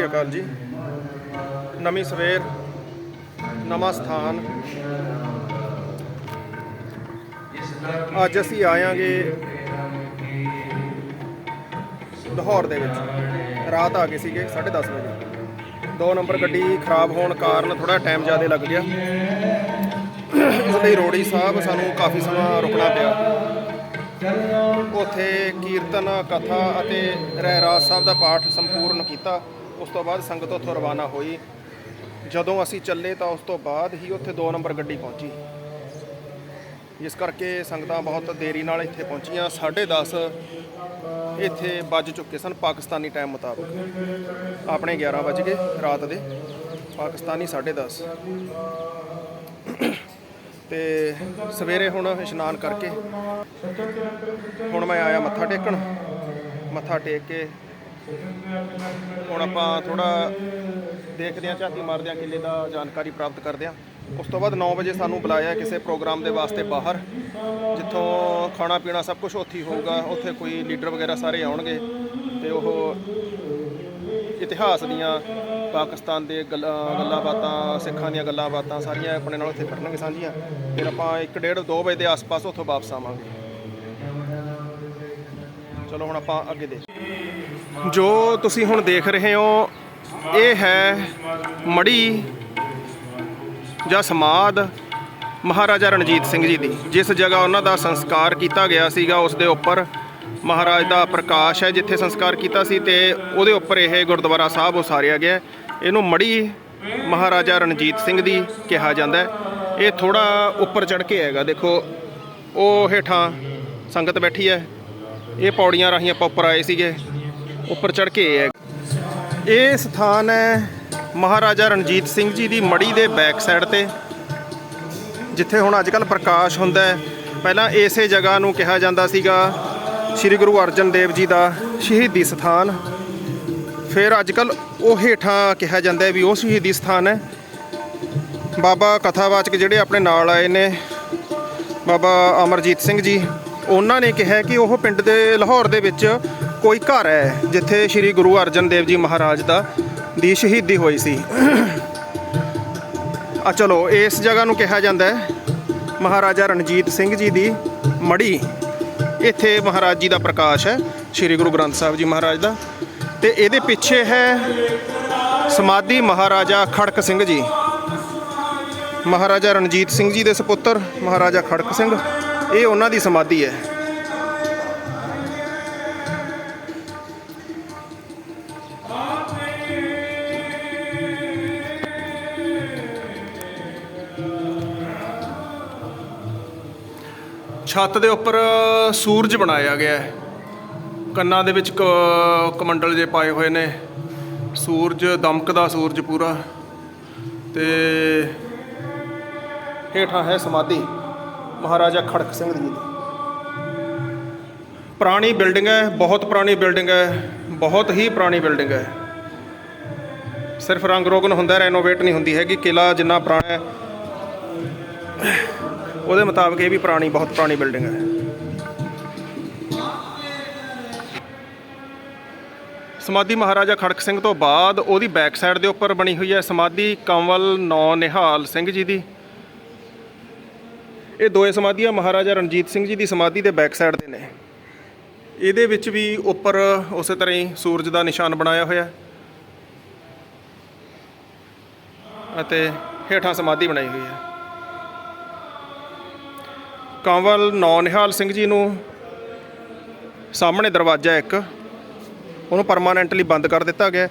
ਸ੍ਰੀ ਅਕਾਲ ਜੀ। ਨਵੀਂ ਸਵੇਰ, ਨਵਾਂ ਸਥਾਨ। ਅੱਜ ਅਸੀਂ ਆਇਆਂਗੇ ਲਾਹੌਰ ਦੇ ਵਿੱਚ। ਰਾਤ ਆ ਗਏ ਸੀਗੇ 10:30 ਵਜੇ। ਦੋ ਨੰਬਰ ਗੱਡੀ ਖਰਾਬ ਹੋਣ ਕਾਰਨ ਥੋੜਾ ਟਾਈਮ ਜ਼ਿਆਦਾ ਲੱਗ ਗਿਆ। ਇਸ ਲਈ ਰੋੜੀ ਸਾਹਿਬ ਸਾਨੂੰ ਕਾਫੀ ਸਮਾਂ ਰੁਕਣਾ ਪਿਆ। ਉੱਥੇ ਕੀਰਤਨ, ਕਥਾ ਅਤੇ ਰਹਿਰਾਸ ਸਾਹਿਬ ਦਾ ਪਾਠ ਸੰਪੂਰਨ ਕੀਤਾ। ਉਸ ਤੋਂ ਬਾਅਦ ਸੰਗਤ ਉੱਥੋਂ ਰਵਾਨਾ ਹੋਈ। ਜਦੋਂ ਅਸੀਂ ਚੱਲੇ ਤਾਂ ਉਸ ਤੋਂ ਬਾਅਦ ਹੀ ਉੱਥੇ 2 ਨੰਬਰ ਗੱਡੀ ਪਹੁੰਚੀ। ਇਸ ਕਰਕੇ ਸੰਗਤਾਂ ਬਹੁਤ ਦੇਰੀ ਨਾਲ ਇੱਥੇ ਪਹੁੰਚੀਆਂ। 10:30 ਇੱਥੇ ਵੱਜ ਚੁੱਕੇ ਸਨ ਪਾਕਿਸਤਾਨੀ ਟਾਈਮ ਮੁਤਾਬਕ। ਆਪਣੇ 11 ਵਜ ਗਏ ਰਾਤ ਦੇ। ਪਾਕਿਸਤਾਨੀ 10:30 ਤੇ ਸਵੇਰੇ ਹੁਣ ਇਸ਼ਨਾਨ ਕਰਕੇ ਹੁਣ ਮੈਂ ਆਇਆ ਮੱਥਾ ਟੇਕਣ। ਮੱਥਾ ਟੇਕ ਕੇ ਹੁਣ ਆਪਾਂ ਥੋੜਾ ਦੇਖਦੇ ਹਾਂ, ਝਾਤੀ ਮਾਰਦੇ ਹਾਂ, ਕਿਲੇ ਦਾ ਜਾਣਕਾਰੀ ਪ੍ਰਾਪਤ ਕਰਦੇ ਹਾਂ। ਉਸ ਤੋਂ ਬਾਅਦ 9 ਵਜੇ ਸਾਨੂੰ ਬੁਲਾਇਆ ਕਿਸੇ ਪ੍ਰੋਗਰਾਮ ਦੇ ਵਾਸਤੇ ਬਾਹਰ, ਜਿੱਥੋਂ ਖਾਣਾ ਪੀਣਾ ਸਭ ਕੁਝ ਉੱਥੇ ਹੀ ਹੋਊਗਾ। ਉੱਥੇ ਕੋਈ ਲੀਡਰ ਵਗੈਰਾ ਸਾਰੇ ਆਉਣਗੇ ਤੇ ਉਹ ਇਤਿਹਾਸ ਦੀਆਂ ਪਾਕਿਸਤਾਨ ਦੇ ਗੱਲਾਂ ਗੱਲਾਂ ਬਾਤਾਂ, ਸਿੱਖਾਂ ਦੀਆਂ ਗੱਲਾਂ ਬਾਤਾਂ ਸਾਰੀਆਂ ਆਪਣੇ ਨਾਲ ਉੱਥੇ ਕਰਨਗੇ ਸਾਂਝੀਆਂ। ਫਿਰ ਆਪਾਂ 1:30 2 ਵਜੇ ਦੇ ਆਸ-ਪਾਸ ਉੱਥੋਂ ਵਾਪਸ ਆਵਾਂਗੇ। ਚਲੋ ਹੁਣ ਆਪਾਂ ਅੱਗੇ ਦੇ ਜੋ ਤੁਸੀਂ ਹੁਣ ਦੇਖ ਰਹੇ ਹੋ, ਇਹ ਹੈ ਮੜੀ ਜਾਂ ਸਮਾਦ ਮਹਾਰਾਜਾ ਰਣਜੀਤ ਸਿੰਘ ਜੀ ਦੀ, ਜਿਸ ਜਗ੍ਹਾ ਉਹਨਾਂ ਦਾ ਸੰਸਕਾਰ ਕੀਤਾ ਗਿਆ ਸੀਗਾ, ਉਸ ਦੇ ਉੱਪਰ ਮਹਾਰਾਜ ਦਾ ਪ੍ਰਕਾਸ਼ ਹੈ, ਜਿੱਥੇ ਸੰਸਕਾਰ ਕੀਤਾ ਸੀ ਤੇ ਉਹਦੇ ਉੱਪਰ ਇਹ ਗੁਰਦੁਆਰਾ ਸਾਹਿਬ ਉਸਾਰਿਆ ਗਿਆ ਇਹਨੂੰ ਮੜੀ ਮਹਾਰਾਜਾ ਰਣਜੀਤ ਸਿੰਘ ਦੀ ਕਿਹਾ ਜਾਂਦਾ ਇਹ ਥੋੜਾ ਉੱਪਰ ਚੜ ਕੇ ਹੈਗਾ ਦੇਖੋ, ਉਹ ਹੇਠਾਂ ਸੰਗਤ ਬੈਠੀ ਹੈ। ਇਹ ਪੌੜੀਆਂ ਰਾਹੀਂ ਆਪਾਂ ਉੱਪਰ ਆਏ ਸੀਗੇ। ਉੱਪਰ ਚੜ ਕੇ ਇਹ ਹੈ। ਇਹ ਸਥਾਨ ਹੈ ਮਹਾਰਾਜਾ ਰਣਜੀਤ ਸਿੰਘ ਜੀ ਦੀ ਮੜੀ ਦੇ ਬੈਕ ਸਾਈਡ ਤੇ, ਜਿੱਥੇ ਹੁਣ ਅੱਜ ਕੱਲ ਪ੍ਰਕਾਸ਼ ਹੁੰਦਾ ਹੈ। ਪਹਿਲਾਂ ਇਸੇ ਜਗ੍ਹਾ ਨੂੰ ਕਿਹਾ ਜਾਂਦਾ ਸੀਗਾ, ਸ੍ਰੀ ਗੁਰੂ ਅਰਜਨ ਦੇਵ ਜੀ ਦਾ ਸ਼ਹੀਦੀ ਸਥਾਨ। ਫਿਰ ਅੱਜ ਕੱਲ ਉਹ ਹੇਠਾਂ ਕਿਹਾ ਜਾਂਦਾ ਵੀ ਉਹ ਸ਼ਹੀਦੀ ਸਥਾਨ ਹੈ। ਬਾਬਾ ਕਥਾਵਾਚਕ ਜਿਹੜੇ ਆਪਣੇ ਨਾਲ ਆਏ ਨੇ, ਬਾਬਾ ਅਮਰਜੀਤ ਸਿੰਘ ਜੀ, ਉਹਨਾਂ ਨੇ ਕਿਹਾ ਕਿ ਉਹ ਪਿੰਡ ਦੇ ਲਾਹੌਰ ਦੇ ਵਿੱਚ ਕੋਈ ਘਰ ਹੈ ਜਿੱਥੇ ਸ੍ਰੀ ਗੁਰੂ ਅਰਜਨ ਦੇਵ ਜੀ ਮਹਾਰਾਜ ਦਾ ਦੀ ਸ਼ਹੀਦੀ ਹੋਈ ਸੀ। ਆ ਚਲੋ, ਇਸ ਜਗ੍ਹਾ ਨੂੰ ਕਿਹਾ ਜਾਂਦਾ ਹੈ ਮਹਾਰਾਜਾ ਰਣਜੀਤ ਸਿੰਘ ਜੀ ਦੀ ਮੜੀ ਇੱਥੇ ਮਹਾਰਾਜ ਜੀ ਦਾ ਪ੍ਰਕਾਸ਼ ਹੈ, ਸ੍ਰੀ ਗੁਰੂ ਗ੍ਰੰਥ ਸਾਹਿਬ ਜੀ ਮਹਾਰਾਜ ਦਾ। ਤੇ ਇਹਦੇ ਪਿੱਛੇ ਹੈ ਸਮਾਧੀ ਮਹਾਰਾਜਾ ਖੜਕ ਸਿੰਘ ਜੀ। ਮਹਾਰਾਜਾ ਰਣਜੀਤ ਸਿੰਘ ਜੀ ਦੇ ਸੁਪੁੱਤਰ, ਮਹਾਰਾਜਾ ਖੜਕ ਸਿੰਘ। ਇਹ ਉਹਨਾਂ ਦੀ ਸਮਾਧੀ ਹੈ। ਛੱਤ ਦੇ ਉੱਪਰ ਸੂਰਜ ਬਣਾਇਆ ਗਿਆ ਹੈ। ਕੰਨਾਂ ਦੇ ਵਿੱਚ ਕ- ਕਮੰਡਲ ਜੇ ਪਾਏ ਹੋਏ ਨੇ। ਸੂਰਜ ਦਮਕਦਾ ਸੂਰਜ ਪੂਰਾ। ਤੇ ਹੇਠਾਂ ਹੈ ਸਮਾਧੀ। ਮਹਾਰਾਜਾ ਖੜਕ ਸਿੰਘ ਜੀ ਦੀ। ਪੁਰਾਣੀ ਬਿਲਡਿੰਗ ਹੈ, ਬਹੁਤ ਪੁਰਾਣੀ ਬਿਲਡਿੰਗ ਹੈ, ਬਹੁਤ ਹੀ ਪੁਰਾਣੀ ਬਿਲਡਿੰਗ ਹੈ। ਸਿਰਫ ਰੰਗ ਰੋਗਨ ਹੁੰਦਾ ਰੈਨੋਵੇਟ ਨਹੀਂ ਹੁੰਦੀ ਹੈਗੀ। ਕਿਲਾ ਜਿੰਨਾ ਪੁਰਾਣਾ ਹੈ। ਉਹਦੇ ਮੁਤਾਬਕ ਇਹ ਵੀ ਪੁਰਾਣੀ, ਬਹੁਤ ਪੁਰਾਣੀ ਬਿਲਡਿੰਗ ਹੈ। ਸਮਾਧੀ ਮਹਾਰਾਜਾ ਖੜਕ ਸਿੰਘ ਤੋਂ ਬਾਅਦ ਉਹਦੀ ਬੈਕ ਸਾਈਡ ਦੇ ਉੱਪਰ ਬਣੀ ਹੋਈ ਹੈ ਸਮਾਧੀ ਕੰਵਲ ਨੌ ਨਿਹਾਲ ਸਿੰਘ ਜੀ ਦੀ। ਇਹ ਦੋਏ ਸਮਾਧੀਆਂ ਮਹਾਰਾਜਾ ਰਣਜੀਤ ਸਿੰਘ ਜੀ ਦੀ ਸਮਾਧੀ ਦੇ ਬੈਕ ਸਾਈਡ ਤੇ ਨੇ। ਇਹਦੇ ਵਿੱਚ ਵੀ ਉੱਪਰ ਉਸੇ ਤਰ੍ਹਾਂ ਹੀ ਸੂਰਜ ਦਾ ਨਿਸ਼ਾਨ ਬਣਾਇਆ ਹੋਇਆ ਹੈ। ਅਤੇ ਹੇਠਾਂ ਸਮਾਧੀ ਬਣਾਈ ਹੋਈ ਹੈ। ਕੰਵਲ ਨੌ ਨਿਹਾਲ ਸਿੰਘ ਜੀ ਨੂੰ ਸਾਹਮਣੇ ਦਰਵਾਜ਼ਾ ਇੱਕ, ਉਹਨੂੰ ਪਰਮਾਨੈਂਟਲੀ ਬੰਦ ਕਰ ਦਿੱਤਾ ਗਿਆ।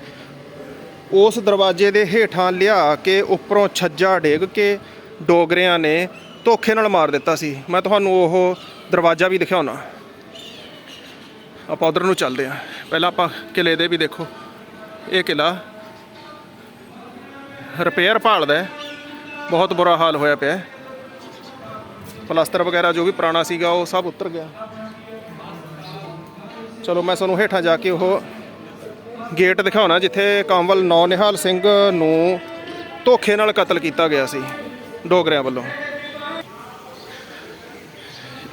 ਉਸ ਦਰਵਾਜ਼ੇ ਦੇ ਹੇਠਾਂ ਲਿਆ ਕੇ ਉੱਪਰੋਂ ਛੱਜਾ ਡੇਗ ਕੇ ਡੋਗਰਿਆਂ ਨੇ ਧੋਖੇ ਨਾਲ ਮਾਰ ਦਿੱਤਾ ਸੀ। ਮੈਂ ਤੁਹਾਨੂੰ ਉਹ ਦਰਵਾਜ਼ਾ ਵੀ ਦਿਖਾਉਣਾ। ਆਪਾਂ ਉਧਰ ਨੂੰ ਚੱਲਦੇ ਹਾਂ। ਪਹਿਲਾਂ ਆਪਾਂ ਕਿਲੇ ਦੇ ਵੀ ਦੇਖੋ। ਇਹ ਕਿਲਾ ਰਿਪੇਅਰ ਭਾਲਦਾ ਬਹੁਤ ਬੁਰਾ ਹਾਲ ਹੋਇਆ ਪਿਆ ਪਲਾਸਟਰ ਵਗੈਰਾ ਜੋ ਵੀ ਪੁਰਾਣਾ ਸੀਗਾ, ਉਹ ਸਭ ਉਤਰ ਗਿਆ। ਚਲੋ, ਮੈਂ ਤੁਹਾਨੂੰ ਹੇਠਾਂ ਜਾ ਕੇ ਉਹ ਗੇਟ ਦਿਖਾਉਣਾ, ਜਿੱਥੇ ਕਾਮਵਲ ਨੌ ਨਿਹਾਲ ਸਿੰਘ ਨੂੰ ਧੋਖੇ ਨਾਲ ਕਤਲ ਕੀਤਾ ਗਿਆ ਸੀ, ਡੋਗਰਿਆਂ ਵੱਲੋਂ।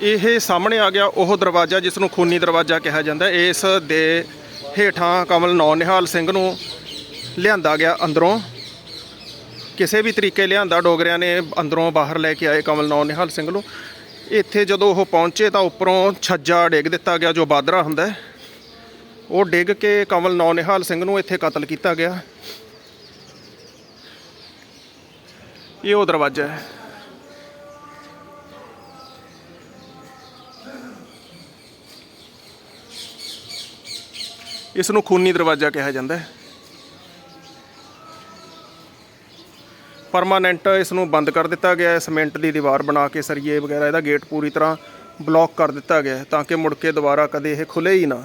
ਇਹ ਸਾਹਮਣੇ ਆ ਗਿਆ ਉਹ ਦਰਵਾਜ਼ਾ, ਜਿਸ ਨੂੰ ਖੂਨੀ ਦਰਵਾਜ਼ਾ ਕਿਹਾ ਜਾਂਦਾ। ਇਸ ਦੇ ਹੇਠਾਂ ਕਮਲ ਨੌ ਨਿਹਾਲ ਸਿੰਘ ਨੂੰ ਲਿਆਂਦਾ ਗਿਆ ਅੰਦਰੋਂ। ਕਿਸੇ ਵੀ ਤਰੀਕੇ ਲਿਆਂਦਾ ਡੋਗਰਿਆਂ ਨੇ ਅੰਦਰੋਂ ਬਾਹਰ ਲੈ ਕੇ ਆਏ ਕਮਲ ਨੌ ਨਿਹਾਲ ਸਿੰਘ ਨੂੰ। ਇੱਥੇ ਜਦੋਂ ਉਹ ਪਹੁੰਚੇ ਤਾਂ ਉੱਪਰੋਂ ਛੱਜਾ ਡਿੱਗ ਦਿੱਤਾ ਗਿਆ ਜੋ ਬਾਦਰਾ ਹੁੰਦਾ ਉਹ ਡਿੱਗ ਕੇ ਕਮਲ ਨੌ ਨਿਹਾਲ ਸਿੰਘ ਨੂੰ ਇੱਥੇ ਕਤਲ ਕੀਤਾ ਗਿਆ। ਇਹ ਉਹ ਦਰਵਾਜ਼ਾ ਹੈ। ਇਸ ਨੂੰ ਖੂਨੀ ਦਰਵਾਜ਼ਾ ਕਿਹਾ ਜਾਂਦਾ ਹੈ। ਪਰਮਾਨੈਂਟ ਇਸ ਨੂੰ ਬੰਦ ਕਰ ਦਿੱਤਾ ਗਿਆ ਹੈ। ਸੀਮੈਂਟ ਦੀ ਦੀਵਾਰ ਬਣਾ ਕੇ ਸਰੀਏ ਵਗੈਰਾ ਇਹਦਾ ਗੇਟ ਪੂਰੀ ਤਰ੍ਹਾਂ ਬਲੌਕ ਕਰ ਦਿੱਤਾ ਗਿਆ ਹੈ ਤਾਂ ਕਿ ਮੁੜ ਕੇ ਦੁਬਾਰਾ ਕਦੇ ਇਹ ਖੁੱਲੇ ਹੀ ਨਾ।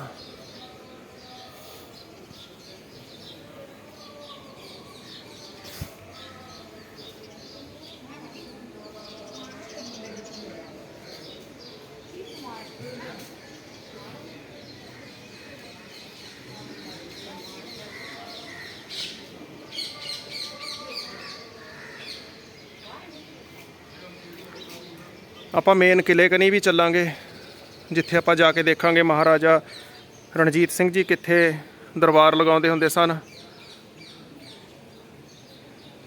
ਆਪਾਂ ਮੇਨ ਕਿਲੇ ਕਨੀ ਵੀ ਚੱਲਾਂਗੇ, ਜਿੱਥੇ ਆਪਾਂ ਜਾ ਕੇ ਦੇਖਾਂਗੇ ਮਹਾਰਾਜਾ ਰਣਜੀਤ ਸਿੰਘ ਜੀ ਕਿੱਥੇ ਦਰਬਾਰ ਲਗਾਉਂਦੇ ਹੁੰਦੇ ਸਨ।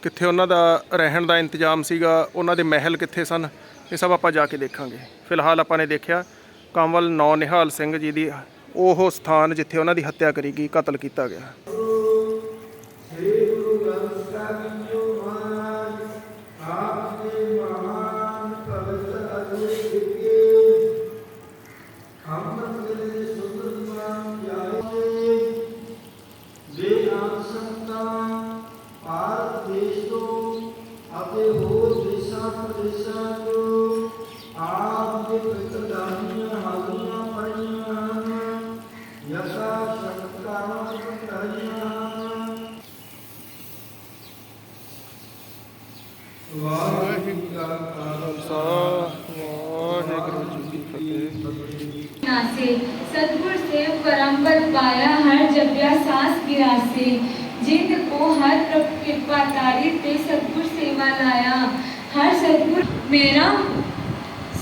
ਕਿੱਥੇ ਉਹਨਾਂ ਦਾ ਰਹਿਣ ਦਾ ਇੰਤਜ਼ਾਮ ਸੀਗਾ, ਉਹਨਾਂ ਦੇ ਮਹਿਲ ਕਿੱਥੇ ਸਨ, ਇਹ ਸਭ ਆਪਾਂ ਜਾ ਕੇ ਦੇਖਾਂਗੇ। ਫਿਲਹਾਲ ਆਪਾਂ ਨੇ ਦੇਖਿਆ ਕੰਵਲ ਨੌ ਨਿਹਾਲ ਸਿੰਘ ਜੀ ਦੀ ਉਹ ਸਥਾਨ ਜਿੱਥੇ ਉਹਨਾਂ ਦੀ ਹੱਤਿਆ ਕਰੀ ਗਈ, ਕਤਲ ਕੀਤਾ ਗਿਆ। سے جند کو ہر کرپا تعریف پہ ستگر سیوا لایا۔ ہر ستگر میرا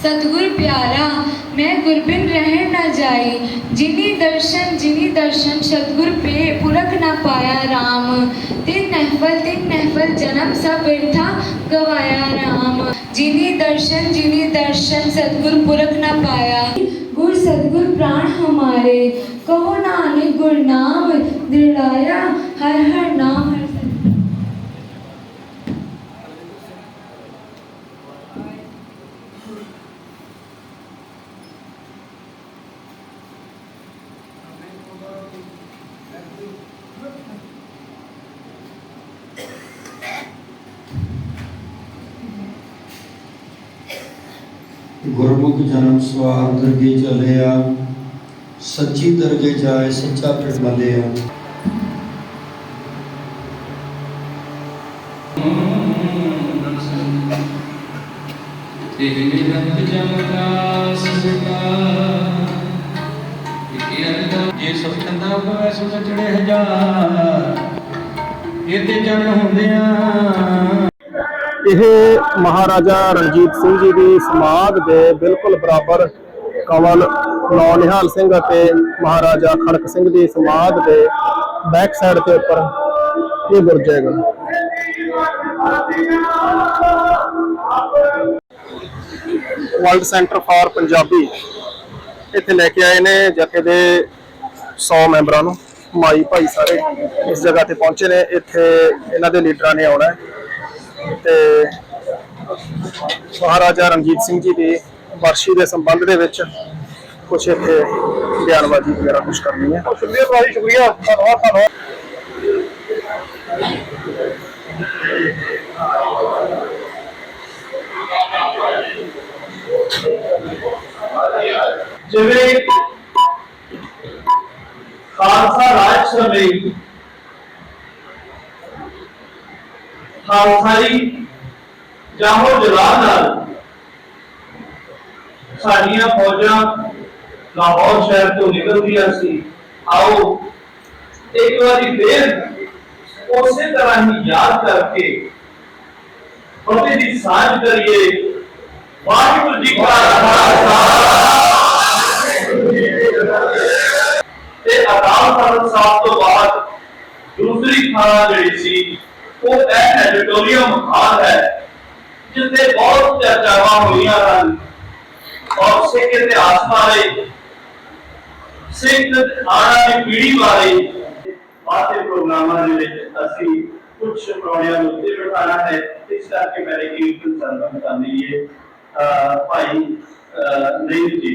ستگر پیارا۔ میں گربن رہ نہ جائی۔ جنی درشن جنی درشن ستگر پہ پرکھ نہ پایا رام۔ تین نحفل تین نحفل جنم سب برتھا گوایا رام۔ ਜਿਨੇ ਦਰਸ਼ਨ ਜਿਨੇ ਦਰਸ਼ਨ ਸਤਗੁਰ ਪੁਰਖ ਨਾ ਪਾਇਆ। ਗੁਰ ਸਤਗੁਰ ਪ੍ਰਾਣ ਹਮਾਰੇ, ਕਹੋ ਨਾਨਕ ਗੁਰ ਨਾਮ, ਦਿਲਾਇਆ ਜਨਮ ਸਵਾਰ ਦਰਗੇ ਚਲਿਆ ਸੱਚੀ ਦਰਗੇ ਜਾਏ, ਸੱਚਾ ਪਿੰਡ ਮੰਨਿਆ ਤੇਰੇ ਰੰਗ ਜਮਦਾ ਸਜਦਾ ਜੇ ਸਭ ਕੰਦਾ ਹੋਵੇ ਸੁਖ ਚੜੇ ਹਜ਼ਾਰ। ਇਹ ਤੇ ਜਨ ਹੁੰਦਿਆਂ ਇਹ ਮਹਾਰਾਜਾ ਰਣਜੀਤ ਸਿੰਘ ਜੀ ਦੀ ਸਮਾਧ ਦੇ ਬਿਲਕੁਲ ਬਰਾਬਰ ਕਮਲ ਨੌ ਨਿਹਾਲ ਸਿੰਘ ਅਤੇ ਮਹਾਰਾਜਾ ਖੜਕ ਸਿੰਘ ਦੀ ਸਮਾਧ ਦੇ ਬੈਕ ਸਾਈਡ ਤੇ ਉੱਪਰ ਇਹ ਬੁਰਜ ਹੈਗਾ। ਵਰਲਡ ਸੈਂਟਰ ਫਾਰ ਪੰਜਾਬੀ ਇੱਥੇ ਲੈ ਕੇ ਆਏ ਨੇ ਜਥੇ ਦੇ 100 ਮੈਂਬਰਾਂ ਨੂੰ, ਮਾਈ ਭਾਈ ਸਾਰੇ ਇਸ ਜਗ੍ਹਾ ਤੇ ਪਹੁੰਚੇ ਨੇ। ਇੱਥੇ ਇਹਨਾਂ ਦੇ ਲੀਡਰਾਂ ਨੇ ਆਉਣਾ ਹੈ। ਤੇ ਮਹਾਰਾਜਾ ਰਣਜੀਤ ਸਿੰਘ ਜੀ ਦੀ ਵਰਸ਼ੀ ਦੇ ਸੰਬੰਧ ਦੇ ਵਿੱਚ ਕੁਝ ਇੱਥੇ ਬਿਆਨਬਾਜ਼ੀ ਵਗੈਰਾ ਕੁਝ ਕਰਨੀ ਹੈ। ਸ਼ੁਕਰੀਆ ਭਾਈ ਸ਼ੁਕਰੀਆ। ਧੰਨਵਾਦ ਧੰਨਵਾਦ। ਜਿਵੇਂ ਖਾਲਸਾ ਰਾਜ ਸਮੇਂ ਖਾਲਸਾਈ ਜਾਹੋ ਜਲਾਲ ਨਾਲ ਸਾਡੀਆਂ ਫੌਜਾਂ ਲਾਹੌਰ ਸ਼ਹਿਰ ਤੋਂ ਨਿਕਲਦੀਆਂ ਸੀ, ਆਓ ਇੱਕ ਵਾਰੀ ਫੇਰ ਉਸੇ ਤਰ੍ਹਾਂ ਹੀ ਯਾਦ ਕਰਕੇ ਫਤਿਹ ਦੀ ਸਾਂਝ ਕਰੀਏ। ਵਾਹਿਗੁਰੂ ਜੀ ਕਾ ਖਾਲਸਾ। ਤੇ ਅਕਾਲ ਤਖਤ ਸਾਹਿਬ ਤੋਂ ਬਾਅਦ ਦੂਸਰੀ ਥਾਂ ਜਿਹੜੀ ਸੀ ਉਹ ਇਹ ਐਡੀਟੋਰੀਅਮ ਹਾਲ ਹੈ ਜਿੱਥੇ ਬਹੁਤ ਚਰਚਾਵਾਂ ਹੋਈਆਂ ਹਨ ਔਰ ਸਿੱਖ ਇਤਿਹਾਸ ਬਾਰੇ ਸਿੱਖ ਆਣਾ ਦੀ ਪੀੜ੍ਹੀ ਬਾਰੇ ਬਾਤੇ ਪ੍ਰੋਗਰਾਮਾਂ ਦੇ ਵਿੱਚ ਅਸੀਂ ਕੁਝ ਪ੍ਰੋਗਰਾਮਾਂ ਨੂੰ ਉੱਤੇ ਬਿਠਾਣਾ ਹੈ ਇਸ ਕਰਕੇ ਮੇਰੇ ਕੀਰਤਨ ਸੰਗਮ ਕਰਨੀ ਹੈ ਅਹ ਭਾਈ, ਅਹ ਨਹੀਂ ਜੀ।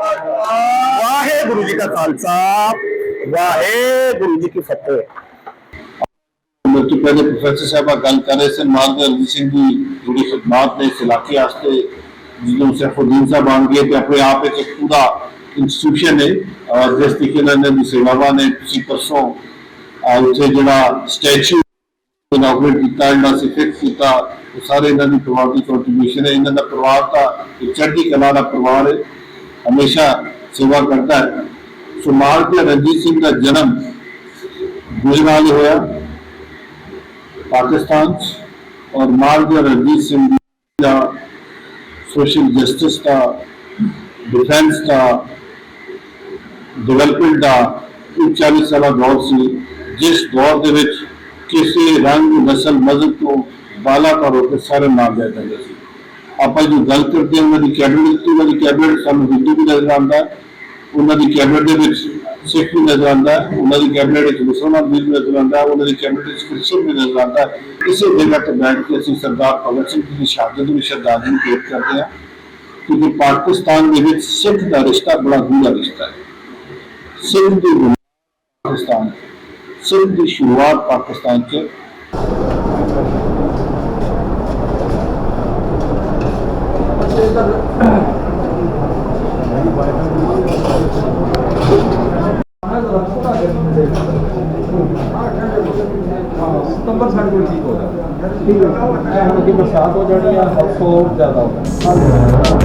ਵਾਹਿਗੁਰੂ ਜੀ ਕਾ ਖਾਲਸਾ ਵਾਹਿਗੁਰੂ ਜੀ ਕੀ ਫਤਿਹ ਮੇਰੇ ਤੋਂ ਪਹਿਲੇ ਪ੍ਰੋਫੈਸਰ ਸਾਹਿਬਾ ਗੱਲ ਕਰ ਰਹੇ ਸਨ ਮਾਨਦਰ ਰਣਜੀਤ ਸਿੰਘ ਦੀ ਜਿਹੜੀ ਖਿਦਮਤ ਨੇ ਇਸ ਇਲਾਕੇ ਵਾਸਤੇ ਜਿਹਨੂੰ ਸੈਫੁਦੀਨ ਸਾਹਿਬ ਬਣ ਗਏ ਤੇ ਆਪਣੇ ਆਪ ਵਿੱਚ ਇੱਕ ਪੂਰਾ ਇੰਸਟੀਟਿਊਸ਼ਨ ਹੈ ਔਰ ਜਿਸ ਤਰੀਕੇ ਨਾਲ ਇਹਨਾਂ ਦੀ ਸੇਵਾਵਾਂ ਨੇ ਤੁਸੀਂ ਪਰਸੋਂ ਅਹ, ਉੱਥੇ ਜਿਹੜਾ ਸਟੈਚੂ ਇਨਾਗਰੇਟ ਕੀਤਾ ਜਿਹੜਾ ਸੀ ਫਿਕਸ ਕੀਤਾ ਉਹ ਸਾਰੇ ਇਹਨਾਂ ਦੀ ਪਰਿਵਾਰ ਦੀ ਕੰਟਰੀਬਿਊਸ਼ਨ ਹੈ ਇਹਨਾਂ ਦਾ ਪਰਿਵਾਰ ਦਾ ਇੱਕ ਚੜ੍ਹਦੀ ਕਲਾ ਦਾ ਪਰਿਵਾਰ ਹੈ ਹਮੇਸ਼ਾ ਸੇਵਾ ਕਰਦਾ ਹੈ ਸੋ ਮਾਨਦਰ ਰਣਜੀਤ ਸਿੰਘ ਦਾ ਜਨਮ ਗੁਜਰਾਲ ਹੋਇਆ ਪਾਕਿਸਤਾਨ 'ਚ ਔਰ ਮਾਰਗਰ ਰਣਜੀਤ ਸਿੰਘ ਦਾ ਸੋਸ਼ਲ ਜਸਟਿਸ ਦਾ ਡਿਫੈਂਸ ਦਾ ਡਿਵੈਲਪਮੈਂਟ ਦਾ ਇੱਕ 40 ਸਾਲਾ ਦੌਰ ਸੀ ਜਿਸ ਦੌਰ ਦੇ ਵਿੱਚ ਕਿਸੇ ਰੰਗ ਨਸਲ ਮਜ਼ਹਬ ਤੋਂ ਬਾਲਾ ਕਰ ਹੋ ਕੇ ਸਾਰੇ ਮਾਰ ਲਿਆ ਜਾਂਦੇ ਸੀ ਆਪਾਂ ਜੋ ਗੱਲ ਕਰਦੇ ਹਾਂ, ਉਹਨਾਂ ਦੀ ਕੈਬਨਿਟ ਉਹਨਾਂ ਦੀ ਕੈਬਨਿਟ ਸਾਨੂੰ ਹਿੰਦੂ ਵੀ ਨਜ਼ਰ ਆਉਂਦਾ, ਉਹਨਾਂ ਦੀ ਕੈਬਨਿਟ ਦੇ ਵਿੱਚ ਸਿੱਖ ਵੀ ਨਜ਼ਰ ਆਉਂਦਾ, ਉਹਨਾਂ ਦੀ ਕੈਬਨਿਟ ਵਿੱਚ ਮੁਸਲਮਾਨ ਵੀ ਨਜ਼ਰ ਆਉਂਦਾ, ਉਹਨਾਂ ਦੀ ਕੈਬਨਿਟ ਵਿੱਚ ਕ੍ਰਿਸਚਨ ਵੀ ਨਜ਼ਰ ਆਉਂਦਾ। ਇਸੇ ਜਗ੍ਹਾ ਤੇ ਬੈਠ ਕੇ ਅਸੀਂ ਸਰਦਾਰ ਭਗਤ ਸਿੰਘ ਜੀ ਦੀ ਸ਼ਹਾਦਤ ਨੂੰ ਸ਼ਰਧਾਂਜਲੀ ਭੇਟ ਕਰਦੇ ਹਾਂ, ਕਿਉਂਕਿ ਪਾਕਿਸਤਾਨ ਦੇ ਵਿੱਚ ਸਿੱਖ ਦਾ ਰਿਸ਼ਤਾ ਬੜਾ ਗੂੜਾ ਰਿਸ਼ਤਾ ਹੈ। ਸਿੱਖ ਦੀ ਪਾਕਿਸਤਾਨ, ਸਿੱਖ ਦੀ ਸ਼ੁਰੂਆਤ ਪਾਕਿਸਤਾਨ 'ਚ ਸਤੰਬਰ ਸਾਡੇ ਕੋਲ ਠੀਕ ਹੋ ਜਾਣਾ ਠੀਕ ਹੈ ਹੁਣ ਕਿ ਬਰਸਾਤ ਹੋ ਜਾਣੀ ਆ ਹਫਸੋ ਜ਼ਿਆਦਾ ਹੋ ਜਾਣਾ।